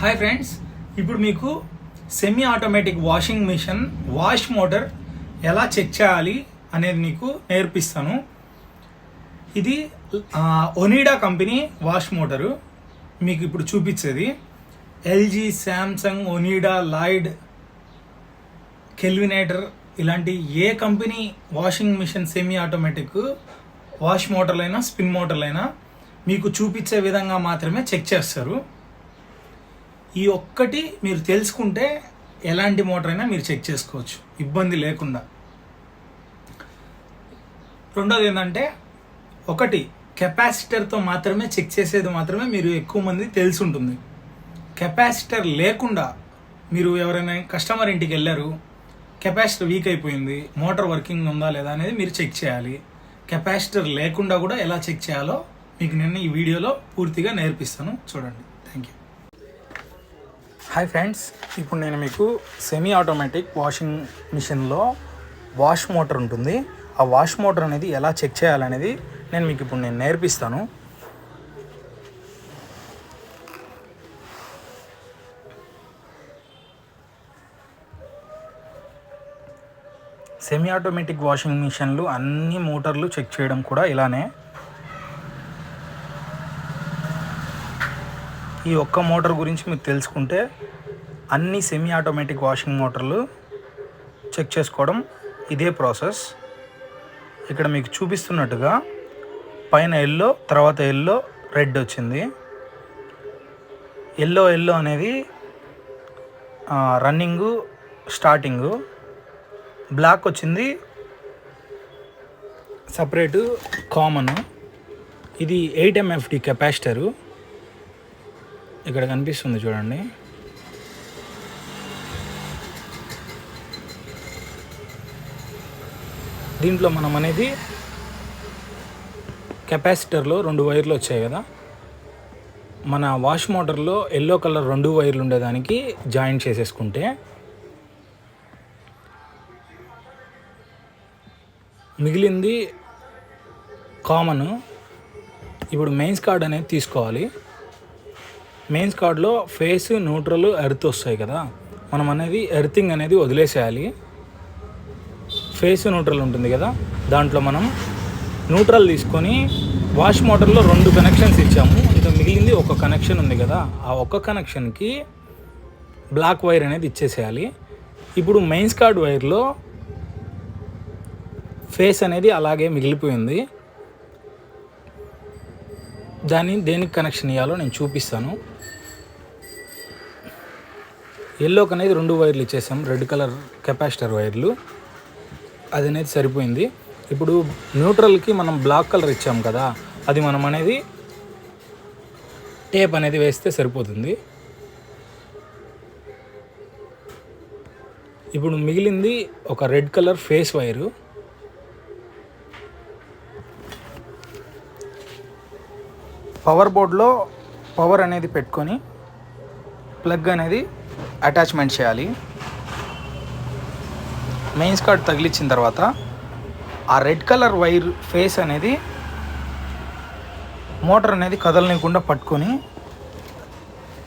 Hi friends ఇప్పుడు మీకు semi automatic washing machine wash motor ఎలా చెక్ చేయాలి అనేది మీకు నేర్పిస్తాను. ఇది Onida Onida company wash motor మీకు ఇప్పుడు చూపించేది. LG Samsung Onida Lloyd Kelvinator ఇలాంటి ఏ company washing machine semi automatic wash మోటార్లైనా spin మోటార్లైనా మీకు చూపించే విధంగా మాత్రమే చెక్ చేస్తారు. ఈ ఒక్కటి మీరు తెలుసుకుంటే ఎలాంటి మోటార్ అయినా మీరు చెక్ చేసుకోవచ్చు. ఇబ్బంది లేకుండా. రెండోది ఏంటంటే ఒకటి కెపాసిటర్తో మాత్రమే చెక్ చేసేది మాత్రమే మీరు ఎక్కువ మంది తెలిసి ఉంటుంది కెపాసిటర్ లేకుండా మీరు ఎవరైనా కస్టమర్ ఇంటికి వెళ్ళారు కెపాసిటర్ వీక్ అయిపోయింది మోటార్ వర్కింగ్ ఉందా లేదా అనేది మీరు చెక్ చేయాలి. కెపాసిటర్ లేకుండా కూడా ఎలా చెక్ చేయాలో మీకు నేను ఈ వీడియోలో పూర్తిగా నేర్పిస్తాను. చూడండి. థ్యాంక్ యూ హాయ్ ఫ్రెండ్స్ ఇప్పుడు నేను మీకు సెమీ ఆటోమేటిక్ వాషింగ్ మిషన్లో వాష్ మోటార్ ఉంటుంది. ఆ వాష్ మోటార్ అనేది ఎలా చెక్ చేయాలనేది నేను మీకు ఇప్పుడు నేను నేర్పిస్తాను. సెమీ ఆటోమేటిక్ వాషింగ్ మిషన్లు అన్ని మోటార్లు చెక్ చేయడం కూడా ఇలానే. ఈ ఒక్క మోటార్ గురించి మీరు తెలుసుకుంటే అన్ని సెమీ ఆటోమేటిక్ వాషింగ్ మోటార్లు చెక్ చేసుకోవడం ఇదే ప్రాసెస్ ఇక్కడ మీకు చూపిస్తున్నట్టుగా పైన ఎల్లో తర్వాత ఎల్లో రెడ్ వచ్చింది. ఎల్లో ఎల్లో అనేది రన్నింగు స్టార్టింగు బ్లాక్ వచ్చింది. సపరేటు కామన్ ఇది ఎయిట్ ఎంఎఫ్డి కెపాసిటరు ఇక్కడ కనిపిస్తుంది చూడండి. దీంట్లో మనం అనేది కెపాసిటర్లో రెండు వైర్లు వచ్చాయి కదా. మన వాష్ మోటార్లో ఎల్లో కలర్ రెండు వైర్లు ఉండేదానికి జాయిన్ చేసేసుకుంటే మిగిలింది కామన్. ఇప్పుడు మెయిన్స్ కార్డ్ అనేది తీసుకోవాలి. మెయిన్స్ కార్డ్లో ఫేస్ న్యూట్రల్ ఎర్త్ వస్తాయి కదా మనం అనేది ఎర్తింగ్ అనేది వదిలేసేయాలి. ఫేస్ న్యూట్రల్ ఉంటుంది కదా దాంట్లో మనం న్యూట్రల్ తీసుకొని వాష్ మోటార్లో రెండు కనెక్షన్స్ ఇచ్చాము. ఇంకా మిగిలింది ఒక కనెక్షన్ ఉంది కదా ఆ ఒక్క కనెక్షన్కి బ్లాక్ వైర్ అనేది ఇచ్చేసేయాలి. ఇప్పుడు మెయిన్స్ కార్డ్ వైర్లో ఫేస్ అనేది అలాగే మిగిలిపోయింది. దాన్ని దేనికి కనెక్షన్ ఇవ్వాలో నేను చూపిస్తాను. ఎల్లోకి అనేది రెండు వైర్లు ఇచ్చేసాం. రెడ్ కలర్ కెపాసిటర్ వైర్లు. అది అనేది సరిపోయింది. ఇప్పుడు న్యూట్రల్కి మనం బ్లాక్ కలర్ ఇచ్చాం కదా అది మనం అనేది టేప్ అనేది వేస్తే సరిపోతుంది. ఇప్పుడు మిగిలింది ఒక red colour phase wire power బోర్డ్లో పవర్ అనేది పెట్టుకొని ప్లగ్ అనేది అటాచ్మెంట్ చేయాలి. మెయిన్స్ కార్డ్ తగిలించిన తర్వాత ఆ రెడ్ కలర్ వైర్ ఫేస్ అనేది మోటార్ అనేది కదలనీయకుండా పట్టుకొని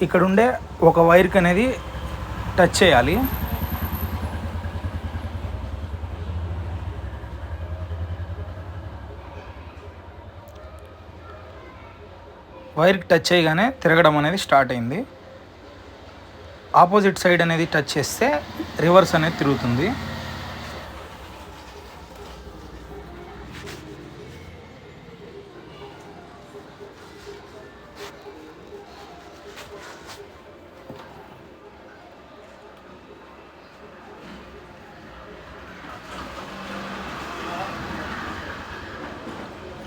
ఇక్కడ ఉండే ఒక వైర్కి అనేది టచ్ చేయాలి. వైర్కి టచ్ చేయగానే తిరగడం అనేది స్టార్ట్ అయింది. ఆపోజిట్ సైడ్ అనేది టచ్ చేస్తే రివర్స్ అనేది తిరుగుతుంది.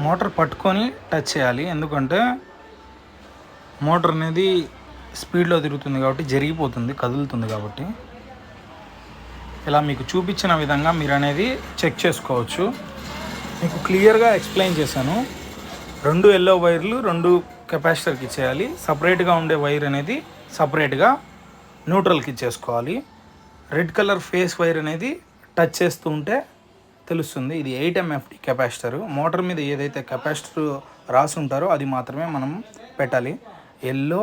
మోటార్ పట్టుకొని టచ్ చేయాలి. ఎందుకంటే మోటార్ అనేది స్పీడ్లో తిరుగుతుంది కాబట్టి జరిగిపోతుంది కదులుతుంది కాబట్టి. ఇలా మీకు చూపించిన విధంగా మీరు అనేది చెక్ చేసుకోవచ్చు. మీకు క్లియర్గా ఎక్స్ప్లెయిన్ చేశాను. రెండు ఎల్లో వైర్లు రెండు కెపాసిటర్కి ఇచ్చేయాలి. సపరేట్గా ఉండే వైర్ అనేది సపరేట్గా న్యూట్రల్కి ఇచ్చేసుకోవాలి. రెడ్ కలర్ ఫేస్ వైర్ అనేది టచ్ చేస్తూ ఉంటే తెలుస్తుంది. ఇది ఎయిట్ ఎంఎఫ్డి కెపాసిటర్. మోటార్ మీద ఏదైతే కెపాసిటర్ రాసి ఉంటారో అది మాత్రమే మనం పెట్టాలి. ఎల్లో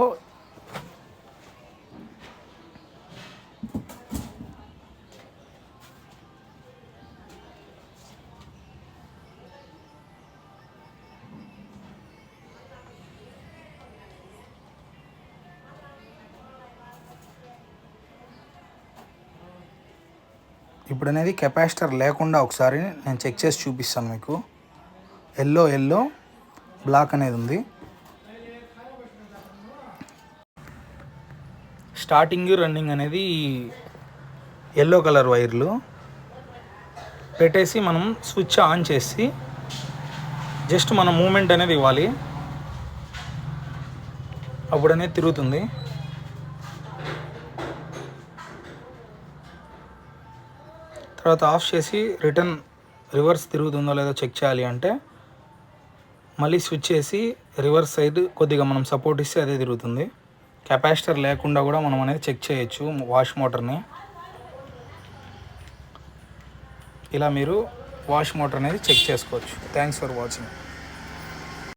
ఇప్పుడు అనేది కెపాసిటర్ లేకుండా ఒకసారి నేను చెక్ చేసి చూపిస్తాను మీకు. ఎల్లో ఎల్లో బ్లాక్ అనేది ఉంది. స్టార్టింగ్ రన్నింగ్ అనేది ఎల్లో కలర్ వైర్లు. పెట్టేసి మనం స్విచ్ ఆన్ చేసి జస్ట్ మనం మూమెంట్ అనేది ఇవ్వాలి. అప్పుడు అనేది తిరుగుతుంది. తర్వాత ఆఫ్ చేసి రిటర్న్ రివర్స్ తిరుగుతుందో లేదో చెక్ చేయాలి అంటే మళ్ళీ స్విచ్ చేసి రివర్స్ సైడ్ కొద్దిగా మనం సపోర్ట్ ఇస్తే అదే తిరుగుతుంది. కెపాసిటర్ లేకుండా కూడా మనం అనేది చెక్ చేయొచ్చు వాష్ మోటార్ని. ఇలా మీరు వాష్ మోటార్ అనేది చెక్ చేసుకోవచ్చు. Thanks for watching